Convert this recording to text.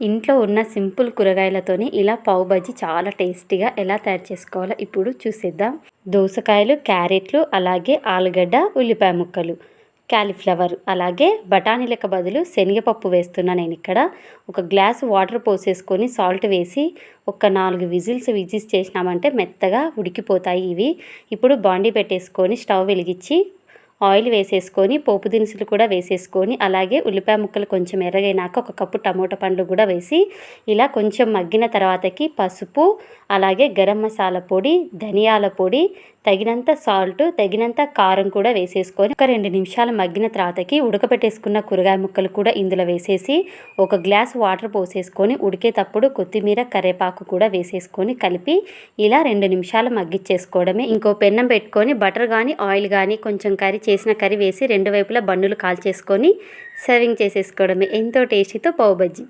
ఇంట్లో ఉన్న సింపుల్ కూరగాయలతోని ఇలా పావు బజ్జీ చాలా టేస్టీగా ఎలా తయారు చేసుకోవాలో ఇప్పుడు చూసేద్దాం. దోసకాయలు క్యారెట్లు అలాగే ఆలుగడ్డ ఉల్లిపాయ ముక్కలు క్యాలీఫ్లవర్ అలాగే బఠానీలకు బదులు శనగపప్పు వేస్తున్నా నేను ఇక్కడ. ఒక గ్లాస్ వాటర్ పోసేసుకొని సాల్ట్ వేసి ఒక నాలుగు విజిల్స్ విజిల్స్ చేసినామంటే మెత్తగా ఉడికిపోతాయి ఇవి. ఇప్పుడు బాండీ పెట్టేసుకొని స్టవ్ వెలిగించి ఆయిల్ వేసేసుకొని పోపు దినుసులు కూడా వేసేసుకొని అలాగే ఉల్లిపాయ ముక్కలు కొంచెం ఎర్రగైనాక ఒక కప్పు టమోటా పండ్లు కూడా వేసి ఇలా కొంచెం మగ్గిన తర్వాతకి పసుపు అలాగే గరం మసాలా పొడి ధనియాల పొడి తగినంత సాల్ట్ తగినంత కారం కూడా వేసేసుకొని ఒక రెండు నిమిషాలు మగ్గిన తర్వాతకి ఉడకపెట్టేసుకున్న కూరగాయ ముక్కలు కూడా ఇందులో వేసేసి ఒక గ్లాస్ వాటర్ పోసేసుకొని ఉడికేటప్పుడు కొత్తిమీర కరివేపాకు కూడా వేసేసుకొని కలిపి ఇలా రెండు నిమిషాలు మగ్గిచ్చేసుకోవడమే. ఇంకో పెన్నం పెట్టుకొని బటర్ కానీ ఆయిల్ కానీ కొంచెం కర్రీ చేసిన కర్రీ వేసి రెండు వైపులా బన్నులు కాల్చేసుకొని సర్వింగ్ చేసేసుకోవడమే. ఎంతో టేస్టీతో పావు బజ్జీ.